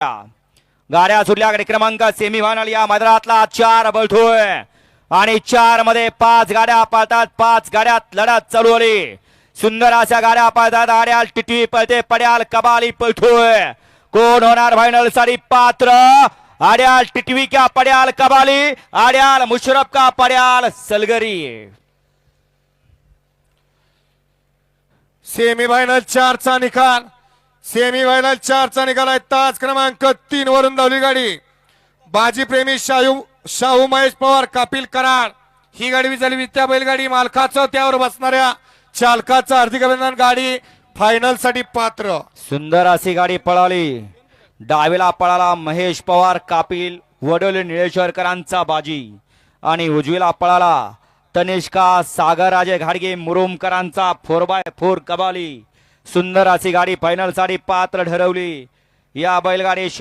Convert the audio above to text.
गाड्या सुटल्या क्रमांक सेमी फायनल या मैदानातला चार बळतोय आणि चारमध्ये पाच गाड्या पळतात पाच गाड्यात लढत चालू आली सुंदर अशा गाड्या पळतात आड्याल टिटवी पळते पड्याल कबाली पळतोय कोण होणार फायनलसाठी पात्र? आड्याल टिटवी का पड्याल कबाली? आड्याल मुशरफ का पड्याल सलगरी? सेमी फायनल चारचा निकाल. सेमी फायनल चारचा निकाल आहे. तास क्रमांक तीन वरून धावली गाडी. बाजीप्रेमी शाहू शाहू महेश पवार कपिल कराड. ही गाडी विचारली विद्या बैलगाडी मालकाचं त्यावर बसणाऱ्या चालकाचं हार्दिक अभिनंदन. गाडी फायनलसाठी पात्र. सुंदर अशी गाडी पळाली. डावीला पळाला महेश पवार कापिल वडोली निळेश्वरकरांचा बाजी. आणि उजवीला पळाला तनिष्का सागरराजे घाडगे मुरुमकरांचा फोर बाय फोर कबाली. सुंदर अशी गाडी फायनलसाठी पात्र ठरवली. या बैलगाडी